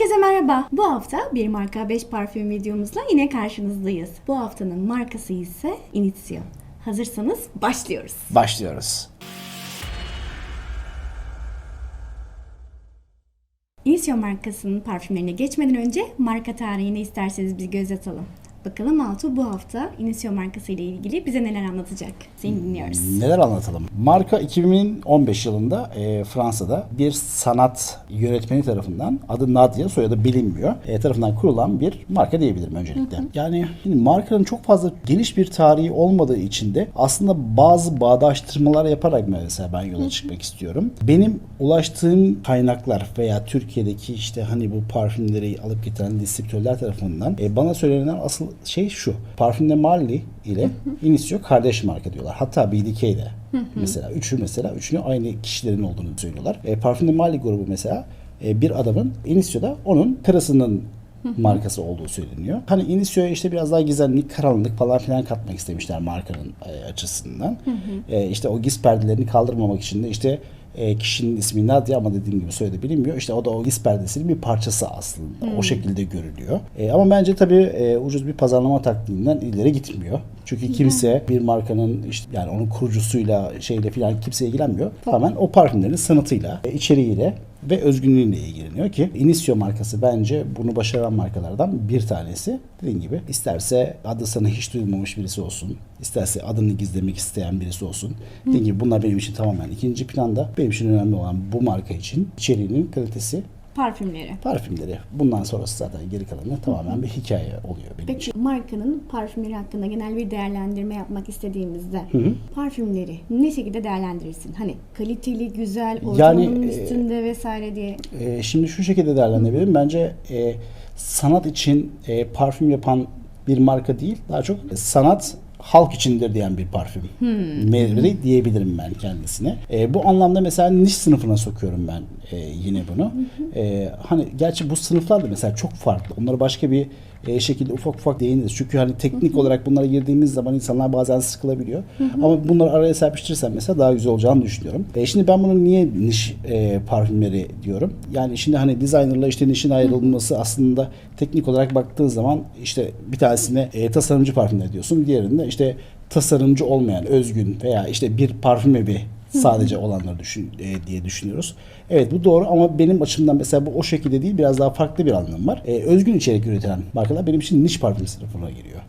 Herkese merhaba. Bu hafta bir marka 5 parfüm videomuzla yine karşınızdayız. Bu haftanın markası ise Initio. Hazırsanız başlıyoruz. Başlıyoruz. Initio markasının parfümlerine geçmeden önce marka tarihini isterseniz bir göz atalım. Bakalım Altu bu hafta Initio markası ile ilgili bize neler anlatacak. Seni dinliyoruz. Neler anlatalım? Marka 2015 yılında e, Fransa'da bir sanat yönetmeni tarafından adı Nadia soyadı bilinmiyor e, tarafından kurulan bir marka diyebilirim öncelikle. Yani şimdi markanın çok fazla geniş bir tarihi olmadığı için de aslında bazı bağdaştırmalar yaparak mesela ben yola çıkmak istiyorum. Benim ulaştığım kaynaklar veya Türkiye'deki işte hani bu parfümleri alıp getiren distribütörler tarafından e, bana söylenen asıl şey şu. Parfümde Marley ile Initio kardeş marka diyorlar. Hatta BDK de mesela üçü mesela üçünü aynı kişilerin olduğunu söylüyorlar. E, Parfümde Marley grubu mesela e, bir adamın Initio'da onun karısının markası olduğu söyleniyor. Hani Inicio'ya işte biraz daha gizemlik, karanlık falan filan katmak istemişler markanın e, açısından. E, işte o giz perdelerini kaldırmamak için de işte e, kişinin ismi Nadia ama dediğim gibi soyadı bilinmiyor. İşte o da o giz perdesinin bir parçası aslında. O şekilde görülüyor. E, ama bence tabii e, ucuz bir pazarlama taktiğinden ileri gitmiyor. Çünkü kimse bir markanın işte yani onun kurucusuyla şeyle filan kimse ilgilenmiyor. Tamamen o parfümlerin sanatıyla, e, içeriğiyle ve özgünlüğüyle ilgileniyor ki Initio markası bence bunu başaran markalardan bir tanesi. Dediğim gibi isterse adı sana hiç duyulmamış birisi olsun, isterse adını gizlemek isteyen birisi olsun. Dediğim gibi bunlar benim için tamamen ikinci planda. Benim için önemli olan bu marka için içeriğinin kalitesi, Parfümleri. parfümleri. Bundan sonrası zaten geri kalanı tamamen bir hikaye oluyor benim için. Peki markanın parfümleri hakkında genel bir değerlendirme yapmak istediğimizde parfümleri ne şekilde değerlendirirsin? Hani kaliteli, güzel, ortalamanın Yani, e, üstünde vesaire diye. Ee, şimdi şu şekilde değerlendirebilirim. Bence e, sanat için e, parfüm yapan bir marka değil, daha çok sanat halk içindir diyen bir parfüm. Mevri diyebilirim ben kendisine. E, bu anlamda mesela niş sınıfına sokuyorum ben e, yine bunu. E, hani gerçi bu sınıflar da mesela çok farklı. Onları başka bir e, şekilde ufak ufak değiniriz. Çünkü hani teknik olarak bunlara girdiğimiz zaman insanlar bazen sıkılabiliyor. Ama bunları araya serpiştirirsem mesela daha güzel olacağını düşünüyorum. E, şimdi ben bunu niye niş e, parfümleri diyorum? Yani şimdi hani designerla işte nişin ayrılması aslında teknik olarak baktığın zaman işte bir tanesine e, tasarımcı parfümler diyorsun. Diğerinde işte tasarımcı olmayan, özgün veya işte bir parfüm evi sadece olanları düşün, e, diye düşünüyoruz. Evet bu doğru ama benim açımdan mesela bu o şekilde değil biraz daha farklı bir anlam var. E, özgün içerik üretilen markalar benim için niş parfüm sınıfına giriyor.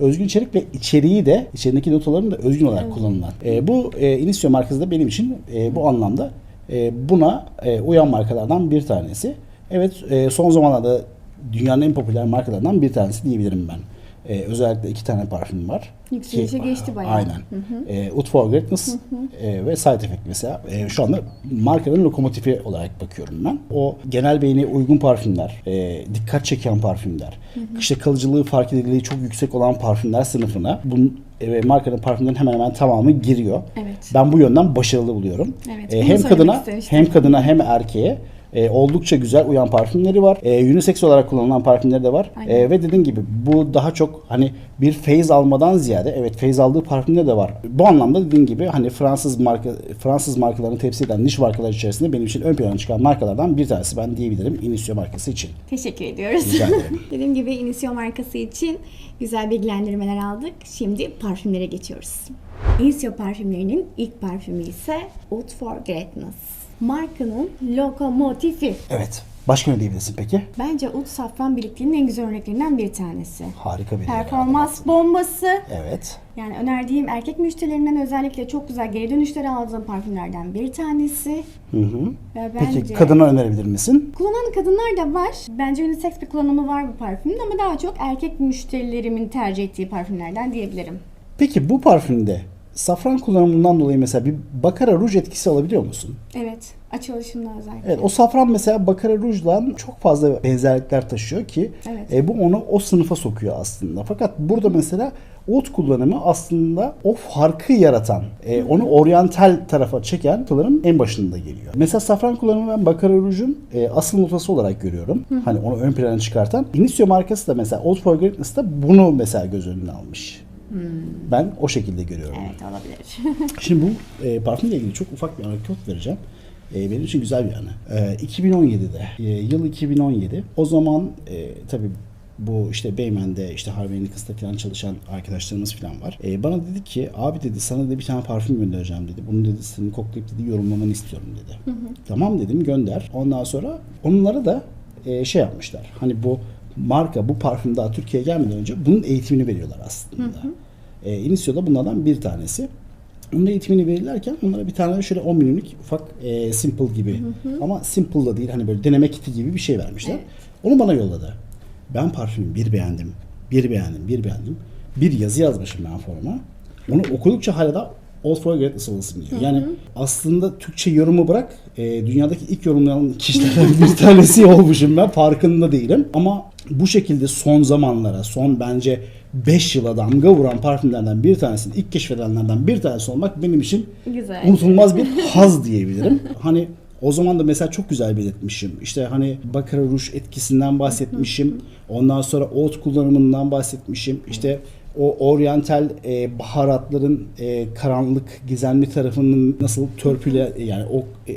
Özgün içerik ve içeriği de içerindeki notaların da özgün olarak kullanılan. E, bu e, Initio markası da benim için e, bu anlamda e, buna e, uyan markalardan bir tanesi. Evet e, son zamanlarda dünyanın en popüler markalarından bir tanesi diyebilirim ben. E, özellikle iki tane parfüm var. Yükselişe geçti bayağı. Aynen. E, Out for Greatness e, ve Side Effect mesela. E, şu anda markanın lokomotifi olarak bakıyorum ben. O genel beyni uygun parfümler, e, dikkat çeken parfümler, işte kalıcılığı fark edildiği çok yüksek olan parfümler sınıfına bunun e, markanın parfümlerinin hemen hemen tamamı giriyor. Evet. Ben bu yönden başarılı buluyorum. Evet, E, hem kadına hem kadına hem erkeğe e, oldukça güzel uyan parfümleri var. E, unisex olarak kullanılan parfümleri de var. Aynen. E, ve dediğim gibi bu daha çok hani bir feyz almadan ziyade evet feyz aldığı parfümler de var. Bu anlamda dediğim gibi hani Fransız marka Fransız markalarını temsil eden niş markalar içerisinde benim için ön plana çıkan markalardan bir tanesi ben diyebilirim Initio markası için. Teşekkür ediyoruz. Rica ederim. Dediğim gibi Initio markası için güzel bilgilendirmeler aldık. Şimdi parfümlere geçiyoruz. Initio parfümlerinin ilk parfümü ise Out for Greatness. Markanın lokomotifi. Evet. Başka ne diyebilirsin peki? Bence Oud safran birlikteliğinin en güzel örneklerinden bir tanesi. Harika bir Performans bombası. Evet. Yani önerdiğim erkek müşterilerimden özellikle çok güzel geri dönüşler aldığım parfümlerden bir tanesi. Hı hı. Ve Peki bence... kadına önerebilir misin? Kullanan kadınlar da var. Bence unisex bir kullanımı var bu parfümün ama daha çok erkek müşterilerimin tercih ettiği parfümlerden diyebilirim. Peki bu parfümde safran kullanımından dolayı mesela bir bakara ruj etkisi alabiliyor musun? Evet, açılışında özellikle. Evet o safran mesela Bakara Rouge'la çok fazla benzerlikler taşıyor ki Evet. e, bu onu o sınıfa sokuyor aslında. Fakat burada mesela ot kullanımı aslında o farkı yaratan, e, onu oryantal tarafa çeken notaların en başında geliyor. Mesela safran kullanımı ben Bakara Rouge'un e, asıl notası olarak görüyorum. Hani onu ön plana çıkartan. Initio markası da mesela Old for Greatness'ta bunu mesela göz önüne almış. Ben o şekilde görüyorum. Evet, olabilir. Şimdi bu e, parfümle ilgili çok ufak bir anekdot vereceğim. e, benim için güzel bir anı. E, 2017'de, e, yıl 2017. O zaman e, tabii bu işte Beymen'de işte Harvey Nicholas'ta falan çalışan arkadaşlarımız falan var. E, bana dedi ki abi dedi sana da bir tane parfüm göndereceğim dedi. Bunu dedi senin koklayıp dedi yorumlamanı istiyorum dedi. Tamam dedim gönder. Ondan sonra onlara da e, şey yapmışlar. Hani bu marka bu parfüm daha Türkiye'ye gelmeden önce bunun eğitimini veriyorlar aslında. E, Inicio'da bunlardan bir tanesi. Onun eğitimini verirlerken onlara bir tane şöyle 10 milimlik ufak e, simple gibi ama simple da değil hani böyle deneme kiti gibi bir şey vermişler. Evet. Onu bana yolladı. Ben parfümü bir beğendim, bir beğendim, bir beğendim. Bir yazı yazmışım ben forma. Onu okudukça hala da Old for Greatness olasım diyor. Yani aslında Türkçe yorumu bırak, e, dünyadaki ilk yorumlayan kişilerden bir tanesi olmuşum ben. Farkında değilim. Ama bu şekilde son zamanlara, son bence 5 yıla damga vuran parfümlerden bir tanesini, ilk keşfedenlerden bir tanesi olmak benim için Güzel. unutulmaz bir haz diyebilirim. Hani o zaman da mesela çok güzel belirtmişim. İşte hani Baccarat Rouge etkisinden bahsetmişim. Ondan sonra oat kullanımından bahsetmişim. İşte o oryantal e, baharatların e, karanlık gizemli tarafının nasıl törpüle yani o e,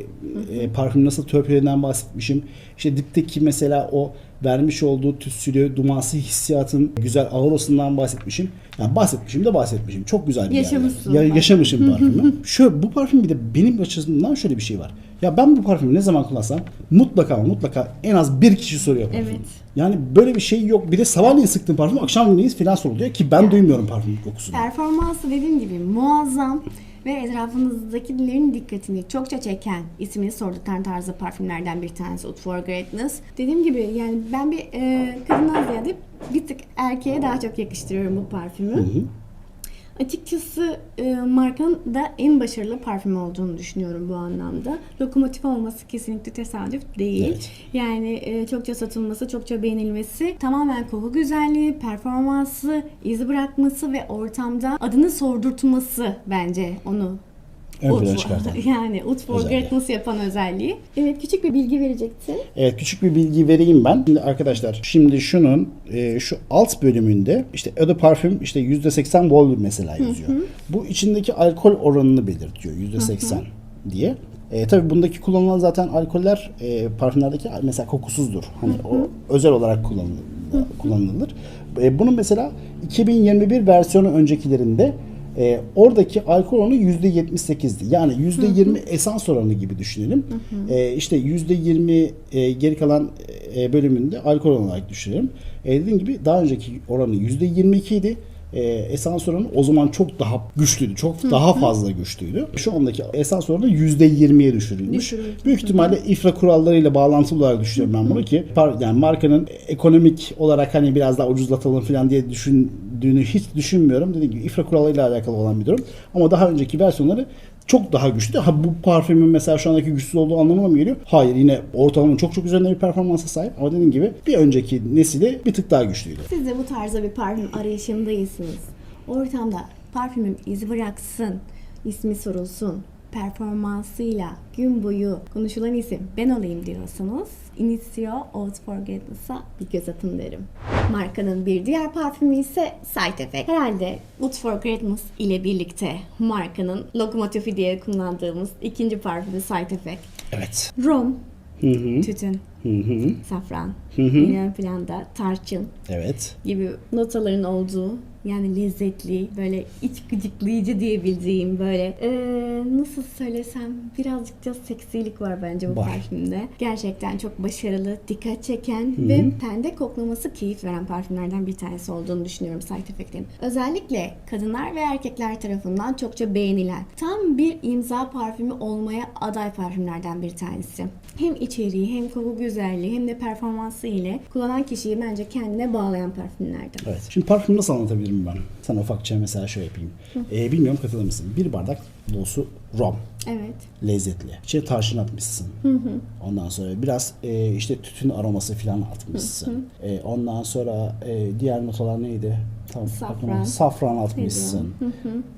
e, parfüm nasıl törpülediğinden bahsetmişim. İşte dipteki mesela o vermiş olduğu tütsülü, dumansı hissiyatın güzel aurasından bahsetmişim. Yani bahsetmişim de bahsetmişim. Çok güzel bir Yaşamışsın. Ya, yaşamışım parfümü. Şu bu parfüm bir de benim açımdan şöyle bir şey var. Ya ben bu parfümü ne zaman kullansam mutlaka mutlaka en az bir kişi soruyor parfümü. Evet. Yani böyle bir şey yok. Bir de sabahleyin sıktığım parfüm akşam güneyiz filan soruluyor ki ben duymuyorum parfüm kokusunu. Performansı dediğim gibi muazzam ve etrafınızdakilerin dikkatini çokça çeken ismini sorduktan tarzı parfümlerden bir tanesi Out for Greatness. Dediğim gibi yani ben bir e, kadından ziyade bir tık erkeğe daha çok yakıştırıyorum bu parfümü. Açıkçası e, markanın da en başarılı parfüm olduğunu düşünüyorum bu anlamda. Lokomotif olması kesinlikle tesadüf değil. Evet. Yani e, çokça satılması, çokça beğenilmesi, tamamen koku güzelliği, performansı, iz bırakması ve ortamda adını sordurtması bence onu Ön plana çıkartan. Yani Ut for Özelliği. Greatness yapan özelliği. Evet küçük bir bilgi verecektin. Evet küçük bir bilgi vereyim ben. Şimdi arkadaşlar şimdi şunun e, şu alt bölümünde işte Eau de Parfüm işte %80 vol mesela yazıyor. Bu içindeki alkol oranını belirtiyor %80 diye. E, tabii bundaki kullanılan zaten alkoller e, parfümlerdeki mesela kokusuzdur. Hani o özel olarak kullanılır. kullanılır. E, bunun mesela 2021 versiyonu öncekilerinde e, oradaki alkol oranı %78'di. Yani %20 esans oranı gibi düşünelim. E, işte %20 e, geri kalan e, bölümünde alkol oranı olarak düşünelim. E, dediğim gibi daha önceki oranı %22 idi. E, esans oranı o zaman çok daha güçlüydü. Çok daha fazla güçlüydü. Şu andaki esans oranı %20'ye düşürülmüş. Düşürülmüş. Büyük ihtimalle ifra kurallarıyla bağlantılı olarak düşünüyorum ben bunu ki yani markanın ekonomik olarak hani biraz daha ucuzlatalım falan diye düşündüğünü hiç düşünmüyorum. Dediğim gibi ifra kurallarıyla alakalı olan bir durum. Ama daha önceki versiyonları çok daha güçlü. Ha bu parfümün mesela şu andaki güçsüz olduğu anlamına mı geliyor? Hayır yine ortalamanın çok çok üzerinde bir performansa sahip. Ama dediğim gibi bir önceki nesili bir tık daha güçlüydü. Siz de bu tarzda bir parfüm arayışındayısınız. Ortamda parfümüm iz bıraksın, ismi sorulsun, performansıyla gün boyu konuşulan isim ben olayım diyorsanız Initio Out for Greatness'a bir göz atın derim. Markanın bir diğer parfümü ise Side Effect. Herhalde Out for Greatness ile birlikte markanın lokomotifi diye kullandığımız ikinci parfümü Side Effect. Evet. Rom, tütün, safran, Hı hı. yine ön planda tarçın, Evet. gibi notaların olduğu yani lezzetli böyle iç gıcıklayıcı diyebileceğim böyle eee, nasıl söylesem birazcık da seksilik var bence bu Var. parfümde. Gerçekten çok başarılı, dikkat çeken ve tende koklaması keyif veren parfümlerden bir tanesi olduğunu düşünüyorum Side Effect'in. Özellikle kadınlar ve erkekler tarafından çokça beğenilen tam bir imza parfümü olmaya aday parfümlerden bir tanesi. Hem içeriği hem koku güzelliği hem de performansı ile kullanan kişiyi bence kendine bağlayan parfümlerden. Evet. Şimdi parfüm nasıl anlatabilirim ben? Sana ufakça mesela şöyle yapayım. Ee, bilmiyorum katılır mısın? Bir bardak dolusu rom. Evet. Lezzetli. İçine tarçın atmışsın. Ondan sonra biraz e, işte tütün aroması falan atmışsın. E, ondan sonra e, diğer notalar neydi? Tam Safran. aklıma- Safran atmışsın.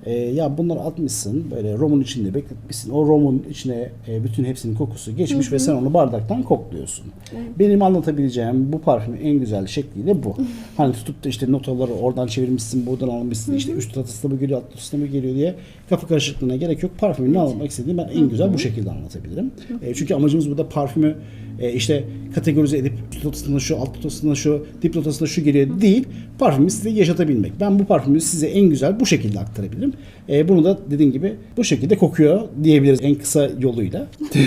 E, ya bunları atmışsın. Böyle romun içinde bekletmişsin. O romun içine e, bütün hepsinin kokusu geçmiş ve sen onu bardaktan kokluyorsun. Benim anlatabileceğim bu parfümün en güzel şekliyle bu. hani tutup da işte notaları oradan çevirmişsin, buradan almışsın. işte üst notasına mı geliyor, alt notasına mı geliyor diye kafa karışıklığına gerek yok. Parfümün ne anlatmak istediğini ben en güzel bu şekilde anlatabilirim. E, çünkü amacımız burada parfümü e, işte kategorize edip üst notasında şu, alt notasında şu, dip notasında şu geliyor değil. Parfümü size yaşatabilmek. Ben bu parfümü size en güzel bu şekilde aktarabilirim. E, bunu da dediğim gibi bu şekilde kokuyor diyebiliriz en kısa yoluyla.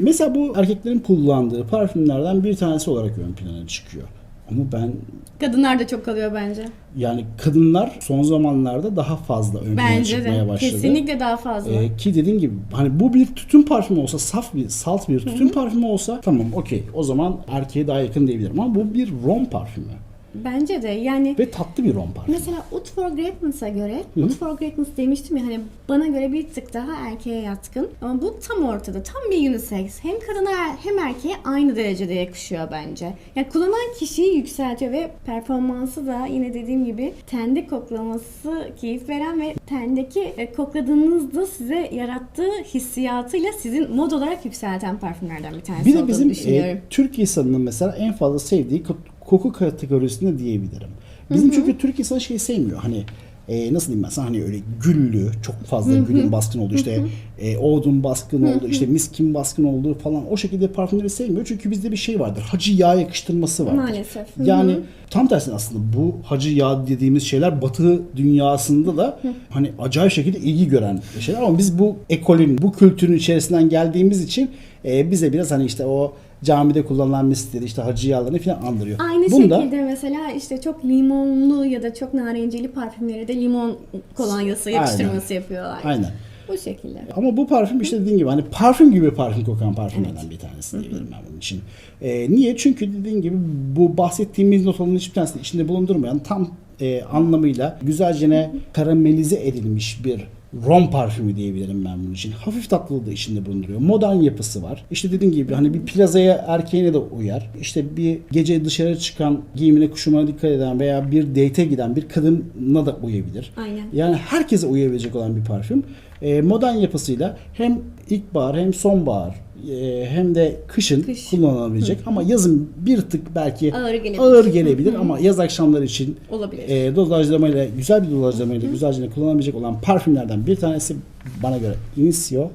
Mesela bu erkeklerin kullandığı parfümlerden bir tanesi olarak ön plana çıkıyor. Ama ben Kadınlar da çok kalıyor bence. yani kadınlar son zamanlarda daha fazla ön plana Bence çıkmaya de. başladı. Kesinlikle daha fazla. Ee, ki dediğim gibi hani bu bir tütün parfümü olsa saf bir salt bir tütün parfümü olsa tamam okey o zaman erkeğe daha yakın diyebilirim ama bu bir rom parfümü Bence de yani ve tatlı bir rom parfümü. Mesela Ut for Greatness'a göre, Ut for Greatness demiştim ya hani bana göre bir tık daha erkeğe yatkın. Ama bu tam ortada, tam bir unisex. Hem kadına hem erkeğe aynı derecede yakışıyor bence. Yani kullanan kişiyi yükseltiyor ve performansı da yine dediğim gibi tende koklaması keyif veren ve tendeki e, kokladığınızda size yarattığı hissiyatıyla sizin mod olarak yükselten parfümlerden bir tanesi Bir de olduğunu bizim düşünüyorum. e, Türk insanının mesela en fazla sevdiği koku kategorisinde diyebilirim. Bizim çünkü Türk insanı şey sevmiyor. Hani e, nasıl diyeyim ben sana hani öyle güllü, çok fazla gülün baskın olduğu işte e, odun baskın olduğu işte miskin baskın olduğu falan o şekilde parfümleri sevmiyor. Çünkü bizde bir şey vardır. Hacı yağ yakıştırması vardır. Maalesef. Hı hı. Yani tam tersine aslında bu hacı yağ dediğimiz şeyler batı dünyasında da hani acayip şekilde ilgi gören şeyler ama biz bu ekolün, bu kültürün içerisinden geldiğimiz için e, bize biraz hani işte o camide kullanılan misleri işte hacı yağlarını falan andırıyor. Aynı Bunda- şekilde mesela işte çok limonlu ya da çok narenceli parfümleri de limon kolonyası yakıştırması yapıyorlar. Aynen. Bu şekilde. Ama bu parfüm işte dediğim gibi hani parfüm gibi parfüm kokan parfümlerden bir tanesi diyebilirim ben bunun için. Ee, niye? Çünkü dediğim gibi bu bahsettiğimiz notaların hiçbir tanesini içinde bulundurmayan tam e, anlamıyla güzelce karamelize edilmiş bir rom parfümü diyebilirim ben bunun için. Hafif tatlılığı da içinde bulunduruyor. Modern yapısı var. İşte dediğim gibi hani bir plazaya erkeğine de uyar. İşte bir gece dışarı çıkan giyimine kuşamına dikkat eden veya bir date'e giden bir kadına da uyabilir. Aynen. Yani herkese uyabilecek olan bir parfüm. E, modern yapısıyla hem ilkbahar hem sonbahar e, hem de kışın Kış. kullanılabilecek ama yazın bir tık belki Ağır gelebilir. ağır gelebilir ama yaz akşamları için Olabilir. e, dozajlamayla güzel bir dozajlamayla güzelce kullanabilecek olan parfümlerden bir tanesi bana göre Initio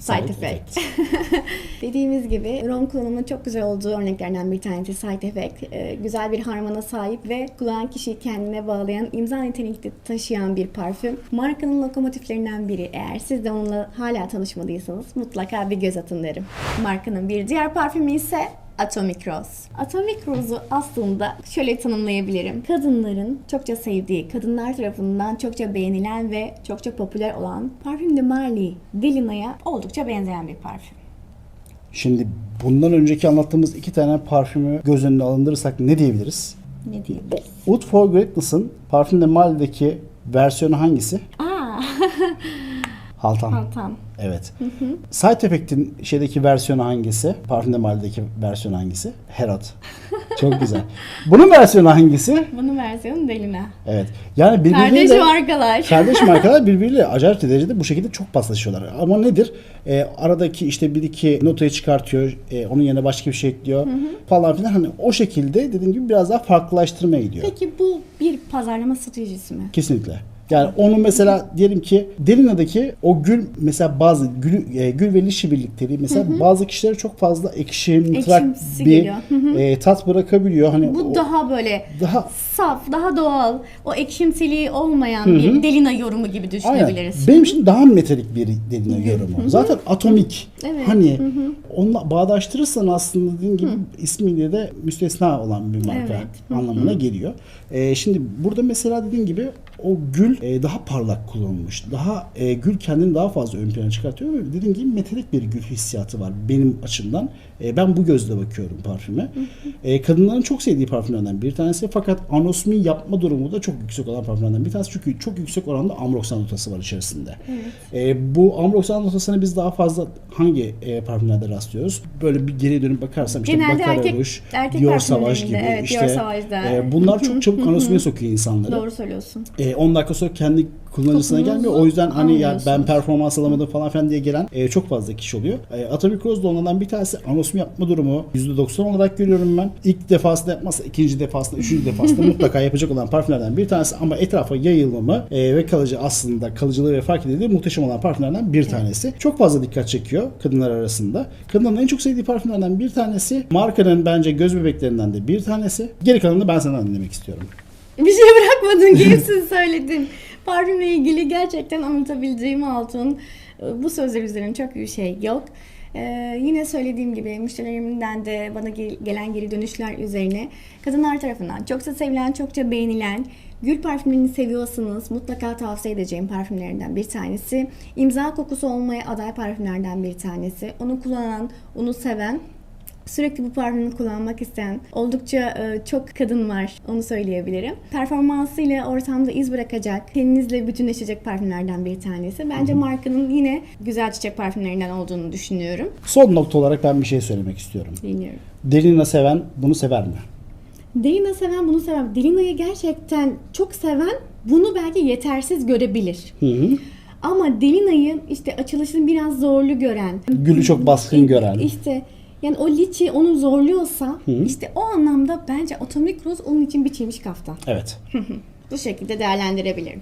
Side effect. Dediğimiz gibi rom kullanımının çok güzel olduğu örneklerden bir tanesi side effect. Ee, güzel bir harmona sahip ve kullanan kişiyi kendine bağlayan, imza nitelikte taşıyan bir parfüm. Markanın lokomotiflerinden biri. Eğer siz de onunla hala tanışmadıysanız mutlaka bir göz atın derim. Markanın bir diğer parfümü ise Atomic Rose. Atomic Rose'u aslında şöyle tanımlayabilirim. Kadınların çokça sevdiği, kadınlar tarafından çokça beğenilen ve çokça popüler olan Parfüm de Marly Delina'ya oldukça benzeyen bir parfüm. Şimdi bundan önceki anlattığımız iki tane parfümü göz önüne alındırırsak ne diyebiliriz? Ne diyebiliriz? Wood for Greatness'ın Parfüm de Mali'deki versiyonu hangisi? Haltan. Altan. Evet. Side Effect'in şeydeki versiyonu hangisi? Parfüm de Mali'deki versiyonu hangisi? Herod. Çok güzel. Bunun versiyonu hangisi? Bunun versiyonu Delina. Evet. Yani Kardeş birbirleriyle... markalar. Kardeş markalar birbiriyle acayip derecede bu şekilde çok paslaşıyorlar. Ama nedir? Ee, aradaki işte bir iki notayı çıkartıyor. e, onun yerine başka bir şey ekliyor. Falan filan. Hani o şekilde dediğim gibi biraz daha farklılaştırmaya gidiyor. Peki bu bir pazarlama stratejisi mi? Kesinlikle. Yani onu mesela diyelim ki Delina'daki o gül mesela bazı gül, e, gül ve lişi birlikteliği mesela bazı kişilere çok fazla ekşimtırak Ekşimsi bir geliyor. Hı hı. e, tat bırakabiliyor. Hani Bu o- daha böyle daha saf, daha doğal, o ekşimsiliği olmayan bir Delina yorumu gibi Aynen. düşünebiliriz. Benim için daha metalik bir Delina yorumu. Zaten atomik. Evet. Hani onunla bağdaştırırsan aslında dediğim gibi ismiyle de müstesna olan bir marka Evet. Hı anlamına geliyor. E, şimdi burada mesela dediğim gibi o gül e, daha parlak kullanılmış. Daha e, gül kendini daha fazla ön plana çıkartıyor ve dediğim gibi metalik bir gül hissiyatı var benim açımdan. E, ben bu gözle bakıyorum parfüme. E, kadınların çok sevdiği parfümlerden bir tanesi fakat anosmi yapma durumu da çok yüksek olan parfümlerden bir tanesi. Çünkü çok yüksek oranda amroksan notası var içerisinde. E, bu amroksan notasını biz daha fazla hangi e, parfümlerde rastlıyoruz? Böyle bir geriye dönüp bakarsam işte Genelde Baccarat erkek- Rouge, erkek Dior parfümlerinde, gibi evet, işte Dior e, bunlar çok çabuk anosmiye sokuyor insanları. Doğru söylüyorsun. E, E, 10 dakika sonra kendi kullanıcısına gelmiyor. O yüzden hani ya ben performans alamadım falan filan diye gelen e, çok fazla kişi oluyor. E, Atomic Rose da onlardan bir tanesi anosim yapma durumu %90 olarak görüyorum ben. İlk defasında yapmazsa ikinci defasında, üçüncü defasında mutlaka yapacak olan parfümlerden bir tanesi ama etrafa yayılımı e, ve kalıcı aslında kalıcılığı ve fark edildiği muhteşem olan parfümlerden bir tanesi. Çok fazla dikkat çekiyor kadınlar arasında. Kadınların en çok sevdiği parfümlerden bir tanesi. Markanın bence göz bebeklerinden de bir tanesi. Geri kalanını ben senden dinlemek istiyorum. Bir şey bırakmadın hepsini söyledin. Parfümle ilgili gerçekten anlatabileceğim altın e, bu sözler üzerine çok bir şey yok. Ee, yine söylediğim gibi müşterilerimden de bana gel- gelen geri dönüşler üzerine kadınlar tarafından çokça sevilen, çokça beğenilen gül parfümlerini seviyorsanız mutlaka tavsiye edeceğim parfümlerinden bir tanesi. İmza kokusu olmaya aday parfümlerden bir tanesi. Onu kullanan, onu seven Sürekli bu parfümü kullanmak isteyen oldukça e, çok kadın var. Onu söyleyebilirim. Performansıyla ortamda iz bırakacak, teninizle bütünleşecek parfümlerden bir tanesi. Bence markanın yine güzel çiçek parfümlerinden olduğunu düşünüyorum. Son nokta olarak ben bir şey söylemek istiyorum. Dinliyorum. Delina seven bunu sever mi? Delina seven bunu seven. Delina'yı gerçekten çok seven bunu belki yetersiz görebilir. Hı hı. Ama Delina'yı işte açılışını biraz zorlu gören, Gülü çok baskın gören. İşte yani o liçi onu zorluyorsa işte o anlamda bence Atomic Rose onun için biçilmiş kaftan. Evet. Bu şekilde değerlendirebilirim.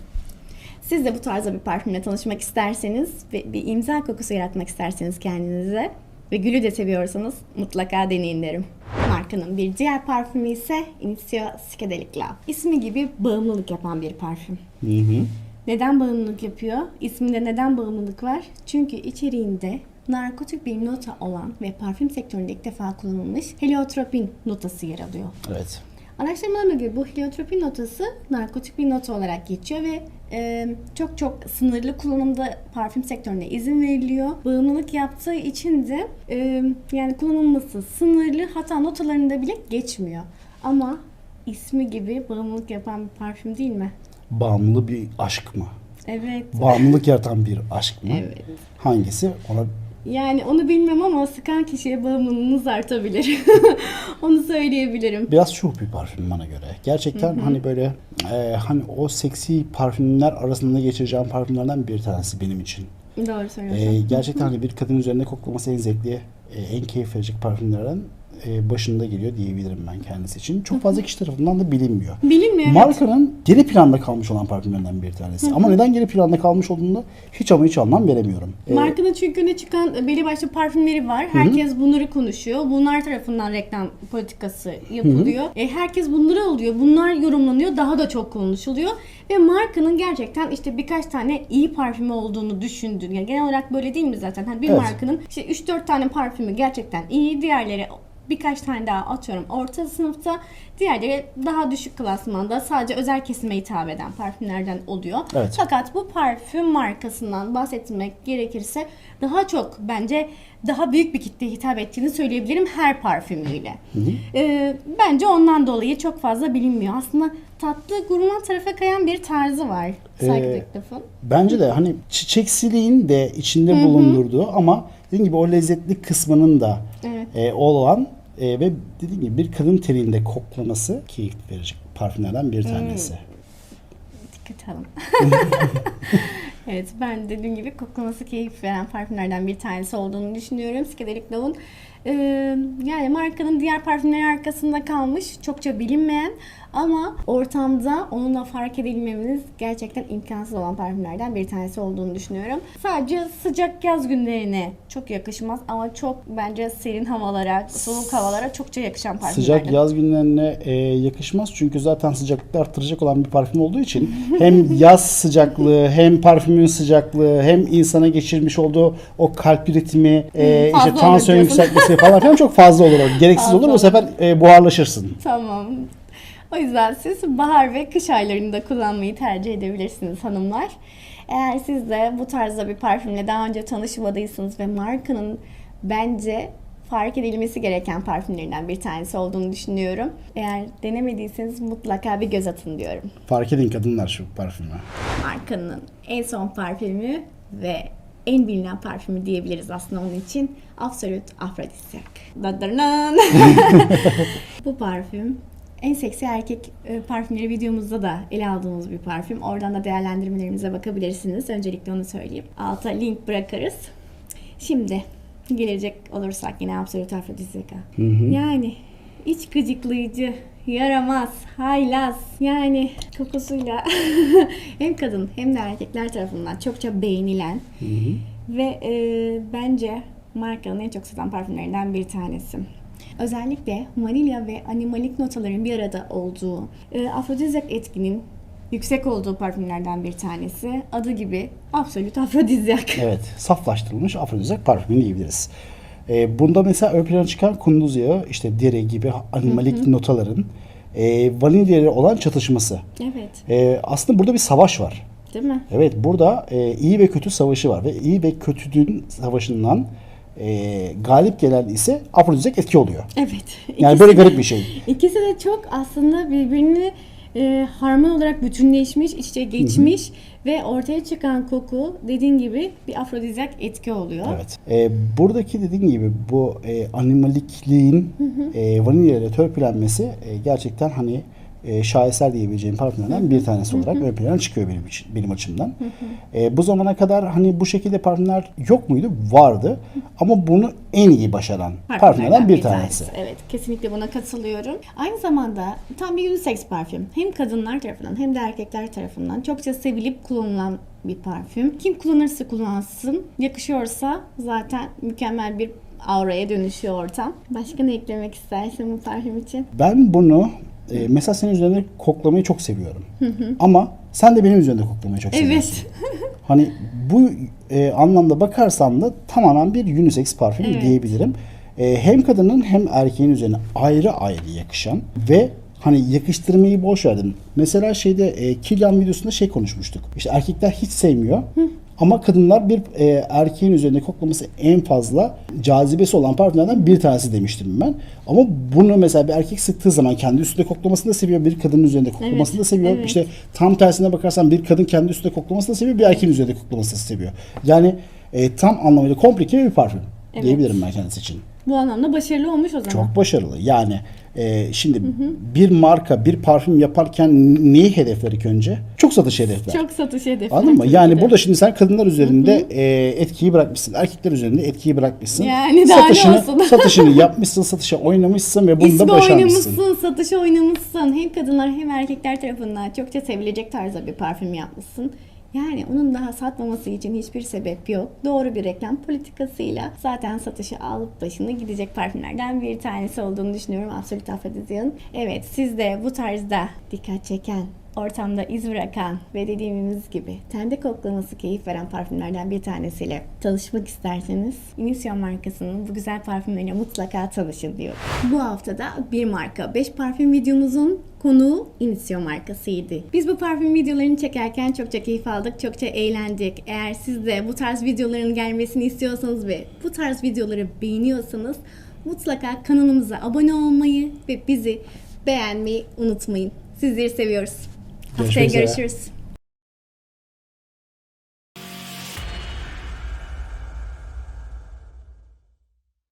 Siz de bu tarzda bir parfümle tanışmak isterseniz ve bir imza kokusu yaratmak isterseniz kendinize ve gülü de seviyorsanız mutlaka deneyin derim. Markanın bir diğer parfümü ise Initio Psychedelic Love. İsmi gibi bağımlılık yapan bir parfüm. Hı hı. Neden bağımlılık yapıyor? İsminde neden bağımlılık var? Çünkü içeriğinde narkotik bir nota olan ve parfüm sektöründe ilk defa kullanılmış heliotropin notası yer alıyor. Evet. Araştırmalarına göre bu heliotropin notası narkotik bir nota olarak geçiyor ve e, çok çok sınırlı kullanımda parfüm sektörüne izin veriliyor. Bağımlılık yaptığı için de e, yani kullanılması sınırlı hatta notalarında bile geçmiyor. Ama ismi gibi bağımlılık yapan bir parfüm değil mi? Bağımlı bir aşk mı? Evet. Bağımlılık yaratan bir aşk mı? Evet. Hangisi? Ona Yani onu bilmem ama sıkan kişiye bağımlılığınız artabilir. onu söyleyebilirim. biraz şuh bir parfüm bana göre. Gerçekten hani böyle e, hani o seksi parfümler arasında geçireceğim parfümlerden bir tanesi benim için. Doğru söylüyorsun. E, gerçekten hani bir kadın üzerinde koklaması en zevkli, e, en keyif verecek parfümlerden e, başında geliyor diyebilirim ben kendisi için. Çok fazla kişi tarafından da bilinmiyor. Bilinmiyor. Markanın geri planda kalmış olan parfümlerden bir tanesi. Ama neden geri planda kalmış olduğunu hiç ama hiç anlam veremiyorum. E, Markanın çünkü öne çıkan belli başlı parfümleri var. Herkes bunları konuşuyor. Bunlar tarafından reklam politikası yapılıyor. E, herkes bunları alıyor. Bunlar yorumlanıyor. Daha da çok konuşuluyor. Ve markanın gerçekten işte birkaç tane iyi parfümü olduğunu düşündüğün. Yani genel olarak böyle değil mi zaten? Hani bir Evet. markanın işte 3-4 tane parfümü gerçekten iyi. Diğerleri birkaç tane daha atıyorum orta sınıfta. Diğerleri daha düşük klasmanda sadece özel kesime hitap eden parfümlerden oluyor. Evet. Fakat bu parfüm markasından bahsetmek gerekirse daha çok bence daha büyük bir kitleye hitap ettiğini söyleyebilirim her parfümüyle. Ee, bence ondan dolayı çok fazla bilinmiyor. Aslında tatlı gurman tarafa kayan bir tarzı var. Psychedelic Laf'ın. Bence de hani çiçeksiliğin de içinde bulundurduğu ama dediğim gibi o lezzetli kısmının da Evet. e, olan e, ve dediğim gibi bir kadın terinde koklaması keyif verecek parfümlerden bir tanesi. Dikkat alın. evet ben dediğim gibi koklaması keyif veren parfümlerden bir tanesi olduğunu düşünüyorum. Psychedelic Love'un Ee, yani markanın diğer parfümleri arkasında kalmış. Çokça bilinmeyen ama ortamda onunla fark edilmemiz gerçekten imkansız olan parfümlerden bir tanesi olduğunu düşünüyorum. Sadece sıcak yaz günlerine çok yakışmaz ama çok bence serin havalara, soğuk havalara çokça yakışan parfümlerden. Sıcak yaz günlerine e, yakışmaz çünkü zaten sıcaklıkları artıracak olan bir parfüm olduğu için hem yaz sıcaklığı hem parfümün sıcaklığı hem insana geçirmiş olduğu o kalp ritmi e, fazla işte tansiyon yükseltmesi falan filan çok fazla olur. Gereksiz Fazla olur bu olur. sefer e, buharlaşırsın. Tamam. O yüzden siz bahar ve kış aylarında kullanmayı tercih edebilirsiniz hanımlar. Eğer siz de bu tarzda bir parfümle daha önce tanışmadıysanız ve markanın bence fark edilmesi gereken parfümlerinden bir tanesi olduğunu düşünüyorum. Eğer denemediyseniz mutlaka bir göz atın diyorum. Fark edin kadınlar şu parfümü. Markanın en son parfümü ve en bilinen parfümü diyebiliriz aslında onun için. Absolute Aphrodisiac. Bu parfüm en seksi erkek e, parfümleri videomuzda da ele aldığımız bir parfüm. Oradan da değerlendirmelerimize bakabilirsiniz. Öncelikle onu söyleyeyim. Alta link bırakırız. Şimdi gelecek olursak yine Absolut Afrodizika. Yani iç gıcıklayıcı, yaramaz, haylaz. Yani kokusuyla hem kadın hem de erkekler tarafından çokça beğenilen ve e, bence markanın en çok satan parfümlerinden bir tanesi. Özellikle vanilya ve animalik notaların bir arada olduğu, e, afrodizyak etkinin yüksek olduğu parfümlerden bir tanesi. Adı gibi absolut afrodizyak. Evet, saflaştırılmış afrodizyak parfümü diyebiliriz. Ee, bunda mesela ön plana çıkan kunduz yağı, işte deri gibi animalik notaların e, vanilyaya olan çatışması. Evet, E, aslında burada bir savaş var. değil mi? Evet, burada e, iyi ve kötü savaşı var ve iyi ve kötünün savaşından e, galip gelen ise afrodizyak etki oluyor. Evet. Yani İkisi böyle de- garip bir şey. İkisi de çok aslında birbirini e, harman olarak bütünleşmiş, iç içe geçmiş ve ortaya çıkan koku dediğin gibi bir afrodizyak etki oluyor. Evet. E, buradaki dediğim gibi bu e, animalikliğin e, vanilya ile törpülenmesi e, gerçekten hani e, şaheser diyebileceğim parfümlerden bir tanesi olarak ön plana çıkıyor benim için, benim açımdan. E, bu zamana kadar hani bu şekilde parfümler yok muydu? Vardı. Ama bunu en iyi başaran parfümlerden bir tanesi. Evet, kesinlikle buna katılıyorum. Aynı zamanda tam bir unisex parfüm. Hem kadınlar tarafından hem de erkekler tarafından çokça sevilip kullanılan bir parfüm. Kim kullanırsa kullansın, yakışıyorsa zaten mükemmel bir auraya dönüşüyor ortam. Başka ne eklemek istersin bu parfüm için? Ben bunu e, mesela senin üzerinde koklamayı çok seviyorum. Ama sen de benim üzerinde koklamayı çok seviyorsun. Evet. Hani bu e, anlamda bakarsan da tamamen bir unisex parfüm Evet. diyebilirim. E, hem kadının hem erkeğin üzerine ayrı ayrı yakışan ve hani yakıştırmayı boş verdim. Mesela şeyde e, Kilian videosunda şey konuşmuştuk. İşte erkekler hiç sevmiyor. Ama kadınlar bir e, erkeğin üzerinde koklaması en fazla cazibesi olan parfümlerden bir tanesi demiştim ben. Ama bunu mesela bir erkek sıktığı zaman kendi üstünde koklamasını da seviyor, bir kadının üzerinde koklamasını Evet, da seviyor. evet. İşte tam tersine bakarsan bir kadın kendi üstünde koklamasını da seviyor, bir erkeğin üzerinde koklamasını da seviyor. Yani e, tam anlamıyla komplike bir parfüm Evet. diyebilirim ben kendisi için. Bu anlamda başarılı olmuş o zaman. Çok başarılı. Yani e, şimdi bir marka bir parfüm yaparken neyi hedefler ilk önce? Çok satış hedefler. Çok satış hedefi. Anladın mı? Yani burada şimdi sen kadınlar üzerinde e, etkiyi bırakmışsın. Erkekler üzerinde etkiyi bırakmışsın. Yani daha ne satışını, olsun? satışını yapmışsın, satışa oynamışsın ve bunu da İsmi başarmışsın. oynamışsın, satışı oynamışsın. Hem kadınlar hem erkekler tarafından çokça sevilecek tarzda bir parfüm yapmışsın. Yani onun daha satmaması için hiçbir sebep yok. Doğru bir reklam politikasıyla zaten satışı alıp başını gidecek parfümlerden bir tanesi olduğunu düşünüyorum Absolut Afrodizyan. Evet siz de bu tarzda dikkat çeken, ortamda iz bırakan ve dediğimiz gibi tende koklaması keyif veren parfümlerden bir tanesiyle tanışmak isterseniz Initio markasının bu güzel parfümlerine mutlaka tanışın diyor. Bu haftada bir marka 5 parfüm videomuzun konuğu Initio markasıydı. Biz bu parfüm videolarını çekerken çokça keyif aldık, çokça eğlendik. Eğer siz de bu tarz videoların gelmesini istiyorsanız ve bu tarz videoları beğeniyorsanız mutlaka kanalımıza abone olmayı ve bizi beğenmeyi unutmayın. Sizleri seviyoruz. Haftaya Görüşmek üzere. görüşürüz.